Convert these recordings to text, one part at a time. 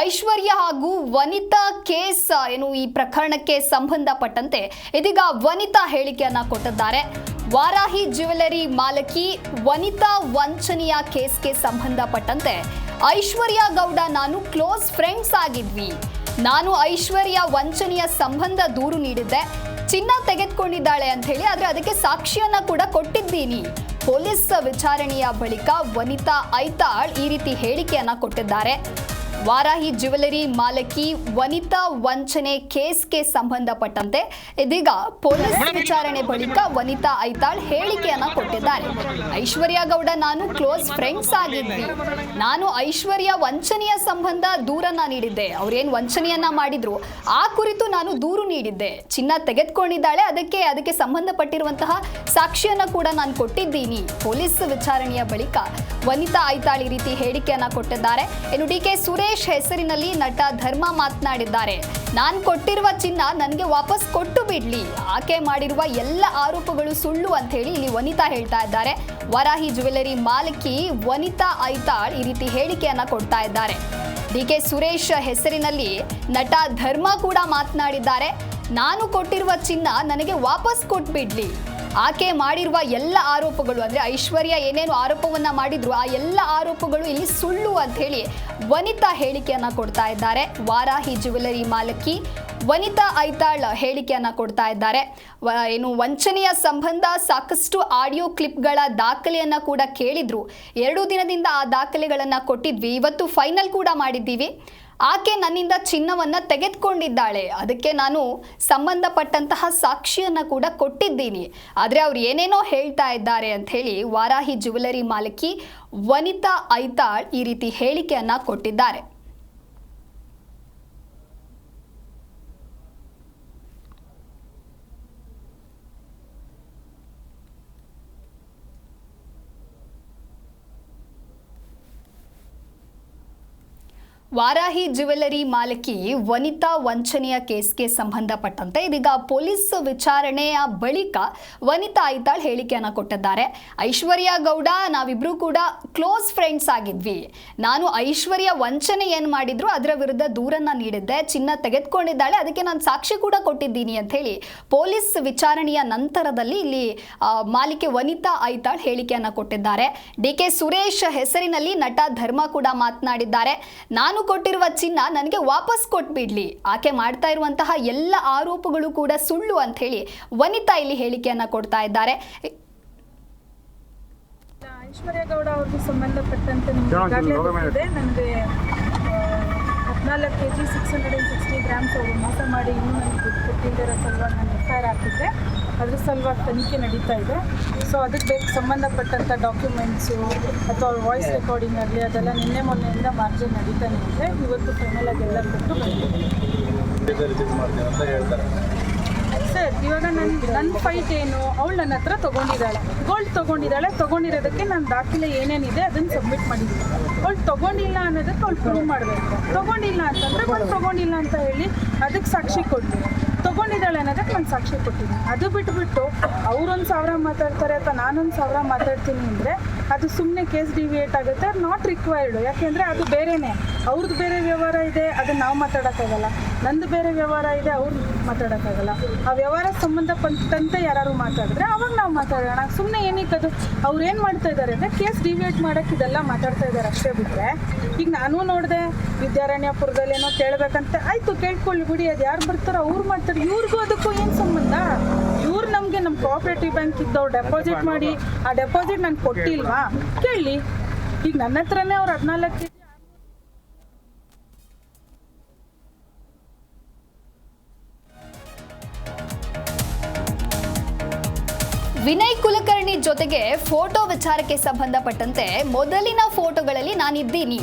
ಐಶ್ವರ್ಯ ಹಾಗೂ ವನಿತಾ ಕೇಸ್ ಏನು ಈ ಪ್ರಕರಣಕ್ಕೆ ಸಂಬಂಧಪಟ್ಟಂತೆ ಇದೀಗ ವನಿತಾ ಹೇಳಿಕೆಯನ್ನ ಕೊಟ್ಟಿದ್ದಾರೆ. ವಾರಾಹಿ ಜ್ಯುವೆಲರಿ ಮಾಲಕಿ ವನಿತಾ ವಂಚನೆಯ ಕೇಸ್ಗೆ ಸಂಬಂಧಪಟ್ಟಂತೆ ಐಶ್ವರ್ಯ ಗೌಡ ನಾನು ಕ್ಲೋಸ್ ಫ್ರೆಂಡ್ಸ್ ಆಗಿದ್ವಿ. ನಾನು ಐಶ್ವರ್ಯ ವಂಚನೆಯ ಸಂಬಂಧ ದೂರು ನೀಡಿದ್ದೆ. ಚಿನ್ನ ತೆಗೆದುಕೊಂಡಿದ್ದಾಳೆ ಅಂತ ಹೇಳಿ, ಆದರೆ ಅದಕ್ಕೆ ಸಾಕ್ಷಿಯನ್ನ ಕೂಡ ಕೊಟ್ಟಿದ್ದೀನಿ. ಪೊಲೀಸ್ ವಿಚಾರಣೆಯ ಬಳಿಕ ವನಿತಾ ಐತಾಳ್ ಈ ರೀತಿ ಹೇಳಿಕೆಯನ್ನ ಕೊಟ್ಟಿದ್ದಾರೆ. ವಾರಾಹಿ ಜ್ಯುವೆಲರಿ ಮಾಲಕಿ ವನಿತಾ ವಂಚನೆ ಕೇಸ್ಗೆ ಸಂಬಂಧಪಟ್ಟಂತೆ ಇದೀಗ ಪೊಲೀಸ್ ವಿಚಾರಣೆ ಬಳಿಕ ವನಿತಾ ಐತಾಳ್ ಹೇಳಿಕೆಯನ್ನ ಕೊಟ್ಟಿದ್ದಾರೆ. ಐಶ್ವರ್ಯ ಗೌಡ ನಾನು ಕ್ಲೋಸ್ ಫ್ರೆಂಡ್ಸ್ ಆಗಿದ್ವಿ. ನಾನು ಐಶ್ವರ್ಯ ವಂಚನೆಯ ಸಂಬಂಧ ದೂರನ್ನ ನೀಡಿದ್ದೆ. ಅವ್ರೇನು ವಂಚನೆಯನ್ನ ಮಾಡಿದ್ರು? ಆ ಕುರಿತು ನಾನು ದೂರು ನೀಡಿದ್ದೆ. ಚಿನ್ನ ತೆಗೆದುಕೊಂಡಿದ್ದಾಳೆ. ಅದಕ್ಕೆ ಅದಕ್ಕೆ ಸಂಬಂಧಪಟ್ಟಿರುವಂತಹ ಸಾಕ್ಷಿಯನ್ನ ಕೂಡ ನಾನು ಕೊಟ್ಟಿದ್ದೀನಿ. ಪೊಲೀಸ್ ವಿಚಾರಣೆಯ ಬಳಿಕ ವನಿತಾ ಐತಾಳ್ ಈ ರೀತಿ ಹೇಳಿಕೆಯನ್ನ ಕೊಟ್ಟಿದ್ದಾರೆ. ಇನ್ನು ಡಿ ಕೆ ಸುರೇಶ್ ಹೆಸರಿನಲ್ಲಿ ನಟ ಧರ್ಮ ಮಾತನಾಡಿದ್ದಾರೆ. ನಾನು ಕೊಟ್ಟಿರುವ ಚಿನ್ನ ನನಗೆ ವಾಪಸ್ ಕೊಟ್ಟು ಬಿಡ್ಲಿ. ಆಕೆ ಮಾಡಿರುವ ಎಲ್ಲ ಆರೋಪಗಳು ಸುಳ್ಳು ಅಂತ ಹೇಳಿ ಇಲ್ಲಿ ವನಿತಾ ಹೇಳ್ತಾ ಇದ್ದಾರೆ. ವರಾಹಿ ಜ್ಯುವೆಲರಿ ಮಾಲಕಿ ವನಿತಾ ಐತಾಳ್ ಈ ರೀತಿ ಹೇಳಿಕೆಯನ್ನ ಕೊಡ್ತಾ ಇದ್ದಾರೆ. ಡಿ ಕೆ ಸುರೇಶ್ ಹೆಸರಿನಲ್ಲಿ ನಟ ಧರ್ಮ ಕೂಡ ಮಾತನಾಡಿದ್ದಾರೆ. ನಾನು ಕೊಟ್ಟಿರುವ ಚಿನ್ನ ನನಗೆ ವಾಪಸ್ ಕೊಟ್ಬಿಡ್ಲಿ. ಆಕೆ ಮಾಡಿರುವ ಎಲ್ಲ ಆರೋಪಗಳು ಅಂದ್ರೆ ಐಶ್ವರ್ಯ ಏನೇನು ಆರೋಪವನ್ನ ಮಾಡಿದ್ರು, ಆ ಎಲ್ಲ ಆರೋಪಗಳು ಇಲ್ಲಿ ಸುಳ್ಳು ಅಂತ ಹೇಳಿ ವನಿತಾ ಹೇಳಿಕೆಯನ್ನ ಕೊಡ್ತಾ ಇದ್ದಾರೆ. ವಾರಾಹಿ ಜ್ಯುವೆಲರಿ ಮಾಲಕಿ ವನಿತಾ ಐತಾಳ್ ಹೇಳಿಕೆಯನ್ನ ಕೊಡ್ತಾ ಇದ್ದಾರೆ. ಏನು ವಂಚನೆಯ ಸಂಬಂಧ ಸಾಕಷ್ಟು ಆಡಿಯೋ ಕ್ಲಿಪ್ಗಳ ದಾಖಲೆಯನ್ನ ಕೂಡ ಕೇಳಿದ್ರು. ಎರಡು ದಿನದಿಂದ ಆ ದಾಖಲೆಗಳನ್ನ ಕೊಟ್ಟಿದ್ವಿ. ಇವತ್ತು ಫೈನಲ್ ಕೂಡ ಮಾಡಿದ್ದೀವಿ. ಆಕೆ ನನ್ನಿಂದ ಚಿನ್ನವನ್ನ ತೆಗೆದುಕೊಂಡಿದ್ದಾಳೆ. ಅದಕ್ಕೆ ನಾನು ಸಂಬಂಧಪಟ್ಟಂತಹ ಸಾಕ್ಷಿಯನ್ನ ಕೂಡ ಕೊಟ್ಟಿದ್ದೀನಿ. ಆದರೆ ಅವ್ರು ಏನೇನೋ ಹೇಳ್ತಾ ಇದ್ದಾರೆ ಅಂತ ಹೇಳಿ ವಾರಾಹಿ ಜುವೆಲರಿ ಮಾಲಕಿ ವನಿತಾ ಐತಾಳ್ ಈ ರೀತಿ ಹೇಳಿಕೆಯನ್ನ ಕೊಟ್ಟಿದ್ದಾರೆ. ವಾರಾಹಿ ಜ್ಯುವೆಲ್ಲರಿ ಮಾಲಕಿ ವನಿತಾ ವಂಚನೆಯ ಕೇಸ್ಗೆ ಸಂಬಂಧಪಟ್ಟಂತೆ ಇದೀಗ ಪೊಲೀಸ್ ವಿಚಾರಣೆಯ ಬಳಿಕ ವನಿತಾ ಐತಾಳ್ ಹೇಳಿಕೆಯನ್ನು ಕೊಟ್ಟಿದ್ದಾರೆ. ಐಶ್ವರ್ಯ ಗೌಡ, ನಾವಿಬ್ರು ಕೂಡ ಕ್ಲೋಸ್ ಫ್ರೆಂಡ್ಸ್ ಆಗಿದ್ವಿ. ನಾನು ಐಶ್ವರ್ಯ ವಂಚನೆ ಏನು ಮಾಡಿದ್ರು ಅದರ ವಿರುದ್ಧ ದೂರನ್ನ ನೀಡಿದ್ದೆ, ಚಿನ್ನ ತೆಗೆದುಕೊಂಡಿದ್ದಾಳೆ, ಅದಕ್ಕೆ ನಾನು ಸಾಕ್ಷಿ ಕೂಡ ಕೊಟ್ಟಿದ್ದೀನಿ ಅಂತ ಹೇಳಿ ಪೊಲೀಸ್ ವಿಚಾರಣೆಯ ನಂತರದಲ್ಲಿ ಇಲ್ಲಿ ಮಾಲಿಕೆ ವನಿತಾ ಐತಾಳ್ ಹೇಳಿಕೆಯನ್ನು ಕೊಟ್ಟಿದ್ದಾರೆ. ಡಿ ಕೆ ಸುರೇಶ್ ಹೆಸರಿನಲ್ಲಿ ನಟ ಧರ್ಮ ಕೂಡ ಮಾತನಾಡಿದ್ದಾರೆ. ನಾನು ಕೊಟ್ಟಿರುವ ಚಿನ್ನ ನನಗೆ ವಾಪಸ್ ಕೊಟ್ಬಿಡ್ಲಿ. ಆಕೆ ಮಾಡ್ತಾ ಇರುವಂತಹ ಎಲ್ಲ ಆರೋಪಗಳು ಕೂಡ ಸುಳ್ಳು ಅಂತ ಹೇಳಿ ವನಿತಾ ಇಲ್ಲಿ ಹೇಳಿಕೆಯನ್ನ ಕೊಡ್ತಾ ಇದ್ದಾರೆ. ಐಶ್ವರ್ಯಗೌಡ ಅವ್ರಿಗೆ ಸಂಬಂಧಪಟ್ಟಂತೆ ನನಗೆ ಹದಿನಾಲ್ಕು K G six hundred and sixty grams ಅವರು ಮೋಸ ಮಾಡಿ ಇನ್ನೂ ನನಗೆ ಕೊಟ್ಟಿದ್ದರ ಸಲುವಾಗಿ ನಾನು ಎಫ್ ಐ ಆರ್ ಹಾಕಿದ್ದೆ. ಅದ್ರ ಸಲುವಾಗಿ ತನಿಖೆ ನಡೀತಾ ಇದೆ. ಸೊ ಅದಕ್ಕೆ ಬೇಕು ಸಂಬಂಧಪಟ್ಟಂಥ ಡಾಕ್ಯುಮೆಂಟ್ಸು ಅಥವಾ ವಾಯ್ಸ್ ರೆಕಾರ್ಡಿಂಗ್ ಆಗಲಿ, ಅದೆಲ್ಲ ನಿನ್ನೆ ಮೊನ್ನೆಯಿಂದ ಮಾರ್ಜಿನ್ ನಡೀತಾನೆ ಇದೆ. ಇವತ್ತು ಫೈನಲ್ ಆಗಿ ಎಲ್ಲ ಕೊಟ್ಟು ಸರ್ ಇವಾಗ ನನ್ನ ನನ್ನ ಫೈಟ್ ಏನು? ಅವಳು ನನ್ನ ಹತ್ರ ತೊಗೊಂಡಿದ್ದಾಳೆ. ಗೋಲ್ಡ್ ತೊಗೊಂಡಿದ್ದಾಳೆ. ತೊಗೊಂಡಿರೋದಕ್ಕೆ ನನ್ನ ದಾಖಲೆ ಏನೇನಿದೆ ಅದನ್ನು ಸಬ್ಮಿಟ್ ಮಾಡಿದ್ದೀನಿ. ಅವಳು ತೊಗೊಂಡಿಲ್ಲ ಅನ್ನೋದಕ್ಕೆ ಅವಳು ಪ್ರೂವ್ ಮಾಡಬೇಕು. ತೊಗೊಂಡಿಲ್ಲ ಅಂತಂದರೆ ಅವಳು ತೊಗೊಂಡಿಲ್ಲ ಅಂತ ಹೇಳಿ ಅದಕ್ಕೆ ಸಾಕ್ಷಿ ಕೊಡ್ತೀನಿ. ತೊಗೊಂಡಿದ್ದಾಳೆ ಅನ್ನೋದಕ್ಕೆ ನಾನು ಸಾಕ್ಷಿ ಕೊಟ್ಟಿದ್ದೀನಿ. ಅದು ಬಿಟ್ಬಿಟ್ಟು ಅವ್ರೊಂದು ಸಾವಿರ ಮಾತಾಡ್ತಾರೆ ಅಥವಾ ನಾನೊಂದು ಸಾವಿರ ಮಾತಾಡ್ತೀನಿ ಅಂದರೆ ಅದು ಸುಮ್ಮನೆ ಕೇಸ್ ಡಿವಿಯೇಟ್ ಆಗುತ್ತೆ ನಾಟ್ ರಿಕ್ವೈರ್ಡು ಯಾಕೆಂದರೆ ಅದು ಬೇರೆನೇ. ಅವ್ರದ್ದು ಬೇರೆ ವ್ಯವಹಾರ ಇದೆ, ಅದನ್ನು ನಾವು ಮಾತಾಡೋಕ್ಕಾಗಲ್ಲ. ನಂದು ಬೇರೆ ವ್ಯವಹಾರ ಇದೆ, ಅವ್ರು ಮಾತಾಡೋಕ್ಕಾಗಲ್ಲ. ಆ ವ್ಯವಹಾರ ಸಂಬಂಧಪಟ್ಟಂತೆ ಯಾರು ಮಾತಾಡಿದ್ರೆ ಅವಾಗ ನಾವು ಮಾತಾಡೋಣ. ಸುಮ್ಮನೆ ಏನಕ್ಕೆ ಅದು? ಅವ್ರು ಏನು ಮಾಡ್ತಾ ಇದ್ದಾರೆ ಅಂದರೆ ಕೇಸ್ ಡಿವಿಯೇಟ್ ಮಾಡೋಕ್ಕೆ ಇದೆಲ್ಲ ಮಾತಾಡ್ತಾ ಇದ್ದಾರೆ ಅಷ್ಟೇ ಬಿಟ್ಟರೆ ಈಗ ನಾನು ನೋಡಿದೆ, ವಿದ್ಯಾರಣ್ಯಪುರದಲ್ಲಿ ಏನೋ ಕೇಳಬೇಕಂತ, ಆಯಿತು ಕೇಳ್ಕೊಳ್ಳಿ ಬಿಡಿ, ಅದು ಯಾರು ಬರ್ತಾರೋ ಅವ್ರು ಮಾಡ್ತಾರೆ. ಇವ್ರಿಗೂ ಅದಕ್ಕೂ ಏನು ಸಂಬಂಧ? ಇವ್ರು ನಮಗೆ ನಮ್ಮ ಕೋಆಪ್ರೇಟಿವ್ ಬ್ಯಾಂಕ್ ಇದ್ದವ್ರು ಡೆಪಾಸಿಟ್ ಮಾಡಿ, ಆ ಡೆಪಾಸಿಟ್ ನಾನು ಕೊಟ್ಟಿಲ್ವಾ? ಕೇಳಿ. ಈಗ ನನ್ನ ಹತ್ರನೇ ಅವ್ರು ಹದಿನಾಲ್ಕು ವಿನಯ್ ಕುಲಕರ್ಣಿ ಜೊತೆಗೆ ಫೋಟೋ ವಿಚಾರಕ್ಕೆ ಸಂಬಂಧಪಟ್ಟಂತೆ ಮೊದಲಿನ ಫೋಟೋಗಳಲ್ಲಿ ನಾನಿದ್ದೀನಿ.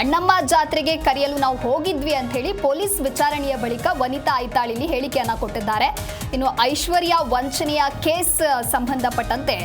ಅಣ್ಣಮ್ಮ ಜಾತ್ರೆಗೆ ಕರೆಯಲು ನಾವು ಹೋಗಿದ್ವಿ ಅಂತ ಹೇಳಿ ಪೊಲೀಸ್ ವಿಚಾರಣೆಯ ಬಳಿಕ ವನಿತಾ ಐತಾಳಿಲಿ ಹೇಳಿಕೆಯನ್ನ ಕೊಟ್ಟಿದ್ದಾರೆ. ಇನ್ನು ಐಶ್ವರ್ಯ ವಂಚನೆಯ ಕೇಸ್ ಸಂಬಂಧಪಟ್ಟಂತೆ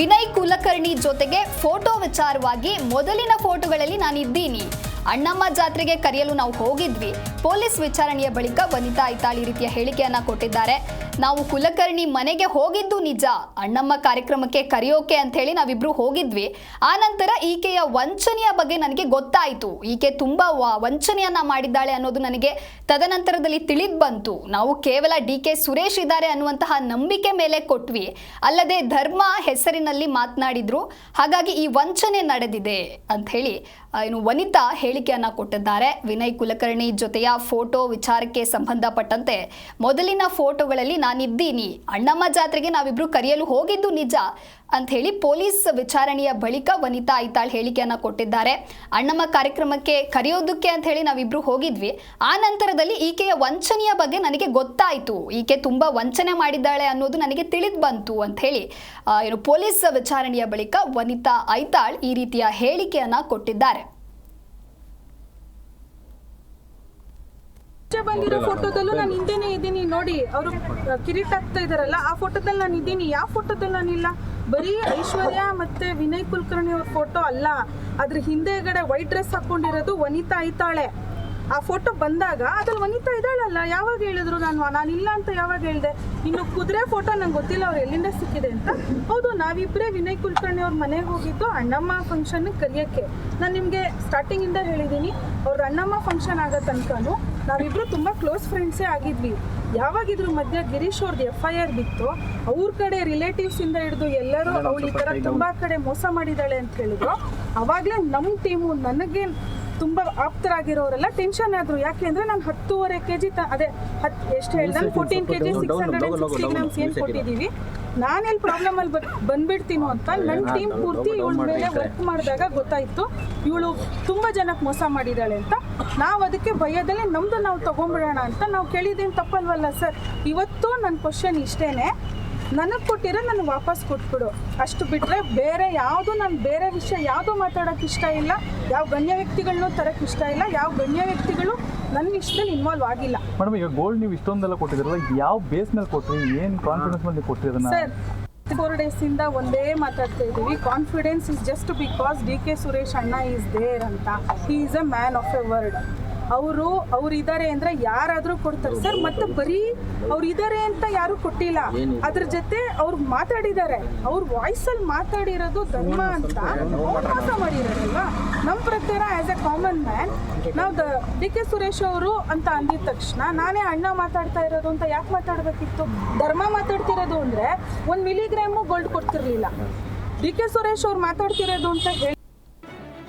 ವಿನಯ್ ಕುಲಕರ್ಣಿ ಜೊತೆಗೆ ಫೋಟೋ ವಿಚಾರವಾಗಿ ಮೊದಲಿನ ಫೋಟೋಗಳಲ್ಲಿ ನಾನಿದ್ದೀನಿ. ಅಣ್ಣಮ್ಮ ಜಾತ್ರೆಗೆ ಕರೆಯಲು ನಾವು ಹೋಗಿದ್ವಿ. ಪೊಲೀಸ್ ವಿಚಾರಣೆಯ ಬಳಿಕ ವನಿತಾ ಐತಾಳಿ ರೀತಿಯ ಹೇಳಿಕೆಯನ್ನ ಕೊಟ್ಟಿದ್ದಾರೆ. ನಾವು ಕುಲಕರ್ಣಿ ಮನೆಗೆ ಹೋಗಿದ್ದು ನಿಜ. ಅಣ್ಣಮ್ಮ ಕಾರ್ಯಕ್ರಮಕ್ಕೆ ಕರೆಯೋಕೆ ಅಂತ ಹೇಳಿ ನಾವಿಬ್ರು ಹೋಗಿದ್ವಿ. ಆ ನಂತರ ಈಕೆಯ ವಂಚನೆಯ ಬಗ್ಗೆ ನನಗೆ ಗೊತ್ತಾಯಿತು. ಈಕೆ ತುಂಬಾ ವಂಚನೆಯನ್ನ ಮಾಡಿದ್ದಾಳೆ ಅನ್ನೋದು ನನಗೆ ತದನಂತರದಲ್ಲಿ ತಿಳಿದು ಬಂತು. ನಾವು ಕೇವಲ ಡಿ ಕೆ ಸುರೇಶ್ ಇದ್ದಾರೆ ಅನ್ನುವಂತಹ ನಂಬಿಕೆ ಮೇಲೆ ಕೊಟ್ವಿ. ಅಲ್ಲದೆ ಧರ್ಮ ಹೆಸರಿನಲ್ಲಿ ಮಾತನಾಡಿದ್ರು. ಹಾಗಾಗಿ ಈ ವಂಚನೆ ನಡೆದಿದೆ ಅಂತ ಹೇಳಿ ಏನು ವನಿತಾ ಹೇಳಿಕೆಯನ್ನ ಕೊಟ್ಟಿದ್ದಾರೆ. ವಿನಯ್ ಕುಲಕರ್ಣಿ ಜೊತೆಯ ಫೋಟೋ ವಿಚಾರಕ್ಕೆ ಸಂಬಂಧಪಟ್ಟಂತೆ ಮೊದಲಿನ ಫೋಟೋಗಳಲ್ಲಿ ನಾನಿದ್ದೀನಿ, ಅಣ್ಣಮ್ಮ ಜಾತ್ರೆಗೆ ನಾವಿಬ್ರು ಕರೆಯಲು ಹೋಗಿದ್ದು ನಿಜ ಅಂತ ಹೇಳಿ ಪೊಲೀಸ್ ವಿಚಾರಣೆಯ ಬಳಿಕ ವನಿತಾ ಐತಾಳ್ ಹೇಳಿಕೆಯನ್ನ ಕೊಟ್ಟಿದ್ದಾರೆ. ಅಣ್ಣಮ್ಮ ಕಾರ್ಯಕ್ರಮಕ್ಕೆ ಕರೆಯೋದಕ್ಕೆ ಅಂತ ಹೇಳಿ ನಾವಿಬ್ರು ಹೋಗಿದ್ವಿ. ಆ ನಂತರದಲ್ಲಿ ಈಕೆಯ ವಂಚನೆಯ ಬಗ್ಗೆ ನನಗೆ ಗೊತ್ತಾಯಿತು. ಈಕೆ ತುಂಬಾ ವಂಚನೆ ಮಾಡಿದ್ದಾಳೆ ಅನ್ನೋದು ನನಗೆ ತಿಳಿದು ಬಂತು ಅಂತ ಹೇಳಿ ಏನು ಪೊಲೀಸ್ ವಿಚಾರಣೆಯ ಬಳಿಕ ವನಿತಾ ಐತಾಳ್ ಈ ರೀತಿಯ ಹೇಳಿಕೆಯನ್ನ ಕೊಟ್ಟಿದ್ದಾರೆ. ಮುಂಚೆ ಬಂದಿರೋ ಫೋಟೋದಲ್ಲೂ ನಾನು ಹಿಂದೆನೇ ಇದ್ದೀನಿ. ನೋಡಿ ಅವರು ಕಿರೀಟ್ ಆಗ್ತಾ ಇದಾರಲ್ಲ ಆ ಫೋಟೋದಲ್ಲಿ ನಾನು ಇದ್ದೀನಿ. ಯಾವ ಫೋಟೋದಲ್ಲಿ ನಾನಿಲ್ಲ ಬರೀ ಐಶ್ವರ್ಯ ಮತ್ತೆ ವಿನಯ್ ಕುಲಕರ್ಣಿ ಅವ್ರ ಫೋಟೋ ಅಲ್ಲ. ಅದ್ರ ಹಿಂದೆಗಡೆ ವೈಟ್ ಡ್ರೆಸ್ ಹಾಕೊಂಡಿರೋದು ವನಿತಾ ಐತಾಳೆ ಆ ಫೋಟೋ ಬಂದಾಗ ಅದ್ರಲ್ಲಿ ವನಿತಾ ಇದ್ದಾಳಲ್ಲ ಯಾವಾಗ ಹೇಳಿದ್ರು ನಾನು? ನಾನಿಲ್ಲ ಅಂತ ಯಾವಾಗ ಹೇಳಿದೆ? ಇನ್ನು ಕುದುರೆ ಫೋಟೋ ನಂಗೆ ಗೊತ್ತಿಲ್ಲ ಅವ್ರು ಎಲ್ಲಿಂದ ಸಿಕ್ಕಿದೆ ಅಂತ. ಹೌದು ನಾವಿಬ್ಬರೇ ವಿನಯ್ ಕುಲಕರ್ಣಿ ಅವ್ರ ಮನೆಗೆ ಹೋಗಿದ್ದು ಅಣ್ಣಮ್ಮ ಫಂಕ್ಷನ್ ಕರೆಯೋಕ್ಕೆ. ನಾನು ನಿಮಗೆ ಸ್ಟಾರ್ಟಿಂಗಿಂದ ಹೇಳಿದ್ದೀನಿ ಅವ್ರ ಅಣ್ಣಮ್ಮ ಫಂಕ್ಷನ್ ಆಗೋ ತನಕನೂ ನಾವಿಬ್ರು ತುಂಬ ಕ್ಲೋಸ್ ಫ್ರೆಂಡ್ಸೇ ಆಗಿದ್ವಿ. ಯಾವಾಗ ಇದ್ರ ಮಧ್ಯ ಗಿರೀಶ್ ಅವ್ರದ್ದು ಎಫ್ ಐ ಆರ್ ಬಿತ್ತು ಅವ್ರ ಕಡೆ ರಿಲೇಟಿವ್ಸ್ ಇಂದ ಹಿಡಿದು ಎಲ್ಲರೂ ಅವಳು ಈ ಥರ ತುಂಬಾ ಕಡೆ ಮೋಸ ಮಾಡಿದ್ದಾಳೆ ಅಂತ ಹೇಳಿದ್ರು. ಅವಾಗಲೇ ನಮ್ಮ ಟೀಮು ನನಗೆ ತುಂಬ ಆಪ್ತರಾಗಿರೋರೆಲ್ಲ ಟೆನ್ಷನ್ ಆದ್ರು. ಯಾಕೆ ಅಂದ್ರೆ ನಾನು ಹತ್ತೂವರೆ ಕೆ ಜಿ ಅದೇ ಹತ್ ಎಷ್ಟು ಹೇಳ್ದೆ? Fourteen K G six hundred and sixty grams ಏನು ಕೊಟ್ಟಿದ್ದೀವಿ ನಾನೆಲ್ಲಿ ಪ್ರಾಬ್ಲಮ್ ಅಲ್ಲಿ ಬಂದ್ಬಿಡ್ತೀನೋ ಅಂತ ನನ್ನ ಟೀಮ್ ಪೂರ್ತಿ ಇವಳ ಮೇಲೆ ವರ್ಕ್ ಮಾಡಿದಾಗ ಗೊತ್ತಾಯ್ತು. ಇವಳು ತುಂಬಾ ಜನಕ್ಕೆ ಮೋಸ ಮಾಡಿದ್ದಾಳೆ ಅಂತ. ನಾವು ಅದಕ್ಕೆ ಭಯದಲ್ಲಿ ನಮ್ದು ನಾವು ತಗೊಂಡ್ಬಿಡೋಣ ಅಂತ ನಾವು ಕೇಳಿದ್ದೇನು ತಪ್ಪಲ್ವಲ್ಲ ಸರ್. ಇವತ್ತು ನನ್ನ ಕ್ವಶನ್ ಇಷ್ಟೇನೆ. ನನಗೆ ಕೊಟ್ಟಿರೋ ನಾನು ವಾಪಸ್ ಕೊಟ್ಬಿಡು. ಅಷ್ಟು ಬಿಟ್ಟರೆ ಬೇರೆ ಯಾವುದು ನಾನು ಬೇರೆ ವಿಷಯ ಯಾವುದು ಮಾತಾಡೋಕೆ ಇಷ್ಟ ಇಲ್ಲ. ಯಾವ ಗಣ್ಯ ವ್ಯಕ್ತಿಗಳನ್ನೂ ತರಕ್ಕೆ ಇಷ್ಟ ಇಲ್ಲ. ಯಾವ ಗಣ್ಯ ವ್ಯಕ್ತಿಗಳು ನನ್ನ ಇಷ್ಟದಲ್ಲಿ ಇನ್ವಾಲ್ವ್ ಆಗಿಲ್ಲ. ಮೇಡಮ್ ಈಗ ಗೋಲ್ಡ್ ನೀವು ಇಷ್ಟೊಂದೆಲ್ಲ ಕೊಟ್ಟಿದ್ರಲ್ಲ ಯಾವ ಬೇಸ್ ಮೇಲೆ ಕೊಟ್ರಿ? ಏನು ಕಾನ್ಫಿಡೆನ್ಸ್ ಮೇಲೆ ಕೊಟ್ರಿ ಅದನ್ನ ಸರ್ ಫೋರ್ ಡೇಸಿಂದ ಒಂದೇ ಮಾತಾಡ್ತಾ ಇದ್ದೀವಿ. Confidence is just because D K Suresh ಅಣ್ಣ ಈಸ್ ದೇರ್ ಅಂತ. He is a man of a word ಅವರು ಅವ್ರು ಇದ್ದಾರೆ ಅಂದ್ರೆ ಯಾರಾದರೂ ಕೊಡ್ತಾರೆ. ಸರ್ ಮತ್ತೆ ಬರೀ ಅವ್ರು ಇದ್ದಾರೆ ಅಂತ ಯಾರು ಕೊಟ್ಟಿಲ್ಲ. ಅದ್ರ ಜೊತೆ ಅವ್ರು ಮಾತಾಡಿದ್ದಾರೆ. ಅವ್ರ ವಾಯ್ಸಲ್ಲಿ ಮಾತಾಡಿರೋದು ಧರ್ಮ ಅಂತ ಅವಕಾಶ ಮೋಸ ಮಾಡಿರೋದಲ್ವಾ? ನಮ್ಮ ಪ್ರಕಾರ ಆಸ್ ಎ ಕಾಮನ್ ಮ್ಯಾನ್ ನಾವು ದ ಡಿ ಕೆ ಸುರೇಶ್ ಅವರು ಅಂತ ಅಂದಿದ ತಕ್ಷಣ ನಾನೇ ಅಣ್ಣ ಮಾತಾಡ್ತಾ ಇರೋದು ಅಂತ ಯಾಕೆ ಮಾತಾಡಬೇಕಿತ್ತು? ಧರ್ಮ ಮಾತಾಡ್ತಿರೋದು ಅಂದ್ರೆ ಒಂದು ಮಿಲಿಗ್ರಾಮು ಗೋಲ್ಡ್ ಕೊಡ್ತಿರ್ಲಿಲ್ಲ. ಡಿ ಕೆ ಸುರೇಶ್ ಅವ್ರು ಮಾತಾಡ್ತಿರೋದು ಅಂತ ಹೇಳಿ